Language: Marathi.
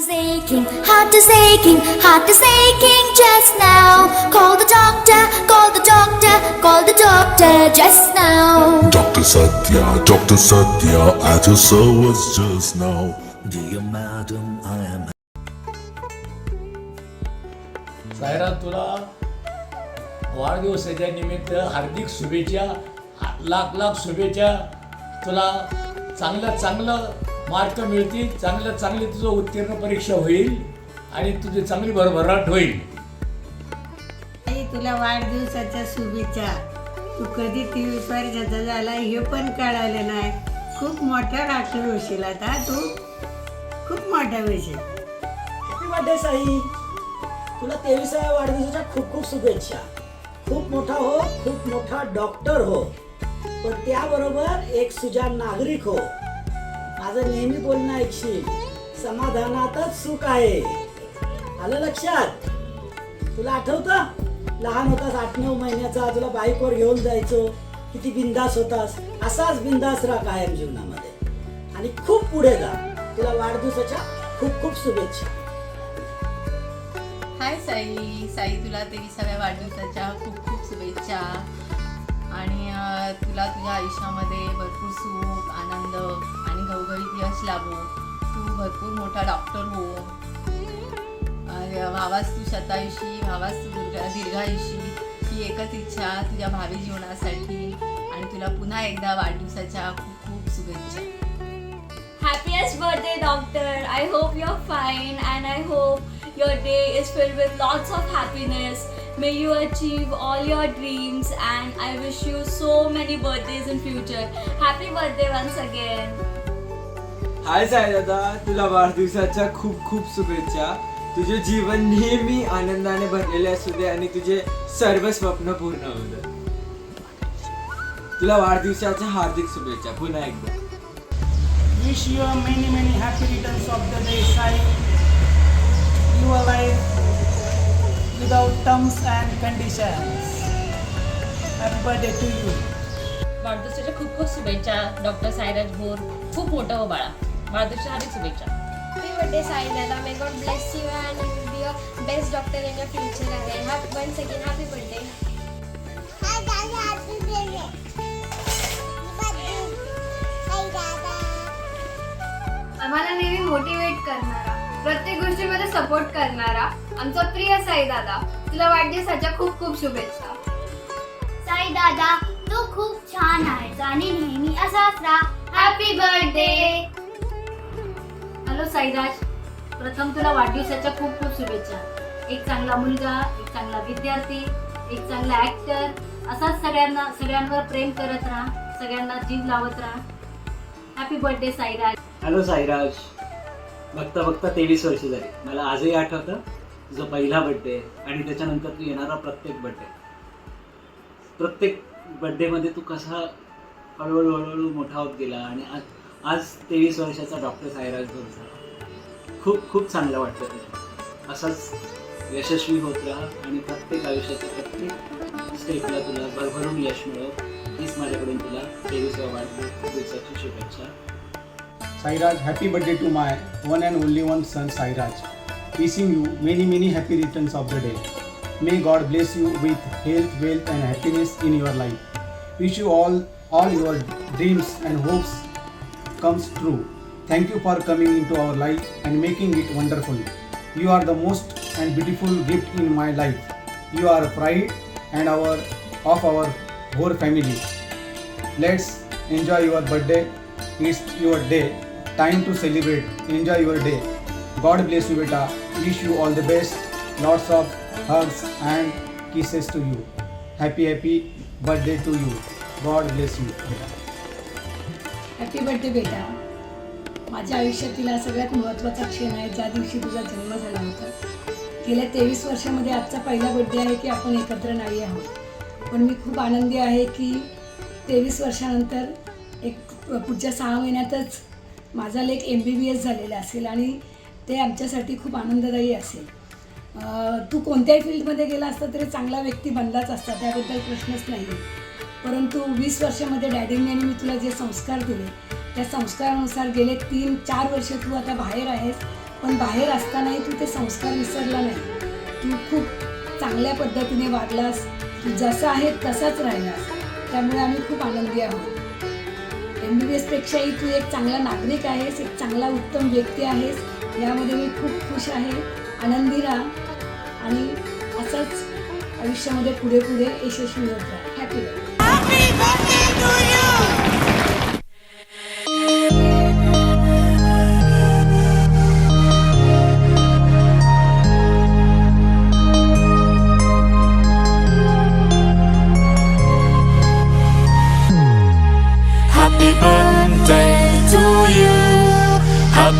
is aching, heart is aching, heart is aching just now. Call the doctor, call the doctor, call the doctor just now. Dr. Satya, Dr. Satya, at your service just now. Dear madam, I am Saira तुला वाढदिवसाच्या निमित्त हार्दिक शुभेच्छा लाख लाख शुभेच्छा तुला चांगलं चांगलं मार्क मिळतील चांगलं चांगली तुझं उत्तीर्ण परीक्षा होईल आणि तुझी चांगली भरभराट होईल. आई तुला वाढदिवसाच्या शुभेच्छा. तू कधी तेवीस वर्षाचा झाला हे पण कळालं नाही. खूप मोठा डॉक्टर होशील आता तू. खूप मोठा होशील. Happy birthday Sai. तुला तेविसाव्या वाढदिवसाच्या खूप खूप शुभेच्छा. खूप मोठा हो खूप मोठा डॉक्टर हो. पण त्याबरोबर एक सुजान नागरिक हो. माझं नेहमी बोलणं ऐकशील. समाधानातच सुख आहे. आलं लक्षात? तुला आठवतं? लहान होतास आठ नऊ महिन्याचा तुला बाईकवर घेऊन जायचो. किती बिंदास होतास. असाच बिंदास राहा कायम जीवनामध्ये. आणि खूप पुढे जा. तुला वाढदिवसाच्या खूप खूप शुभेच्छा. हाय साई. साई तुला तेविसाव्या वाढदिवसाच्या खूप खूप शुभेच्छा. आणि अं, तुला तुझ्या आयुष्यामध्ये भरपूर सुख आनंद गवगळीत यश लाभो तू भरपूर मोठा डॉक्टर हो. भावास तू शतायुषी भावास तू दुर्गा दीर्घायुषी ही एकच इच्छा तुझ्या भावी जीवनासाठी. आणि तुला पुन्हा एकदा वाढदिवसाच्या खूप खूप शुभेच्छा. Happiest birthday doctor I hope your fine and I hope your day is fill with lots of happiness may you achieve all your dreams and I wish you so many birthdays in future happy birthday once again hi Sai दादा तुला वाढदिवसाच्या खूप खूप शुभेच्छा. तुझे जीवन नेहमी आनंदाने भरलेले असू दे आणि तुझे सर्व स्वप्न पूर्ण होऊ दे. तुला वाढदिवसाच्या हार्दिक शुभेच्छा पुन्हा एकदा. Wish you many many happy returns of the day Sai. Your life without terms and conditions. Happy birthday to you. वाढदिवसाच्या खूप खूप शुभेच्छा डॉक्टर सायराज भोर. खूप मोठं हो बाळा. वाढदिवसाच्या हार्दिक शुभेच्छा Sai Dada. May God bless you and you will be your best doctor in your future ahead. Happy, once again, happy birthday. आम्हाला नेहमी मोटिवेट करणारा प्रत्येक गोष्टीमध्ये सपोर्ट करणारा आमचा प्रिय साई दादा. तुला वाढदिवसाच्या खूप खूप शुभेच्छा. साई दादा तू खूप छान आहेस आणि नेहमी असाच राहा. Happy birthday hello Sairaj. प्रथम तुला वाढदिवसाच्या खूप खूप शुभेच्छा. एक चांगला मुलगा एक चांगला विद्यार्थी एक चांगला ऍक्टर असाच सगळ्यांना सगळ्यांवर प्रेम करत राहा सगळ्यांना जीव लावत राहा. Happy birthday Sairaj. Hello Sairaj. बघता बघता तेवीस वर्ष झाली. मला आजही आठवतं जो पहिला बड्डे आणि त्याच्यानंतर तू येणारा प्रत्येक बड्डे प्रत्येक बड्डेमध्ये तू कसा हळूहळू हळूहळू मोठा होत गेला आणि आज आज तेवीस वर्षाचा डॉक्टर साईराज बोलता. खूप खूप चांगलं वाटतं ते. असंच यशस्वी होत राहा आणि प्रत्येक आयुष्याच्या प्रत्येक स्टेपला तुला भरभरून यश मिळव हीच माझ्याकडून तुला तेवीस वेळा शुभेच्छा. Sairaj happy birthday to my one and only one son Sairaj. Wishing you many many happy returns of the day may God bless you with health wealth and happiness in your life wish you all all your dreams and hopes comes true. Thank you for coming into our life and making it wonderful. You are the most and beautiful gift in my life. You are pride and our of our whole family. Let's enjoy your birthday. It's your day. Time to celebrate. Enjoy your day. God bless you, beta. Wish you all the best. Lots of hugs and kisses to you. Happy, happy birthday to you. God bless you, beta. Happy birthday बेटा. माझ्या आयुष्यातील हा सगळ्यात महत्त्वाचा क्षण आहे ज्या दिवशी तुझा जन्म झाला होता. गेल्या तेवीस वर्षामध्ये आजचा पहिला बड्डे आहे की आपण एकत्र नाही आहोत. पण मी खूप आनंदी आहे की तेवीस वर्षानंतर एक पुढच्या सहा महिन्यातच माझा लेख एम बी बी एस झालेला असेल आणि ते आमच्यासाठी खूप आनंददायी असेल. तू कोणत्याही फील्डमध्ये गेला असता तरी चांगला व्यक्ती बनलाच असता त्याबद्दल प्रश्नच नाही परंतु वीस वर्षामध्ये डॅडींनी आणि मी तुला जे संस्कार दिले त्या संस्कारानुसार गेले तीन चार वर्ष तू आता बाहेर आहेस पण बाहेर असतानाही तू ते संस्कार विसरला नाही. तू खूप चांगल्या पद्धतीने वागलास तू जसा आहे तसाच राहिलास. त्यामुळे आम्ही खूप आनंदी आहोत. एम बी बी एसपेक्षाही तू एक चांगला नागरिक आहेस एक चांगला उत्तम व्यक्ती आहेस. यामध्ये मी खूप खुश आहे आनंदी राहा आणि असंच आयुष्यामध्ये पुढे पुढे यशस्वी होत राहा. Happy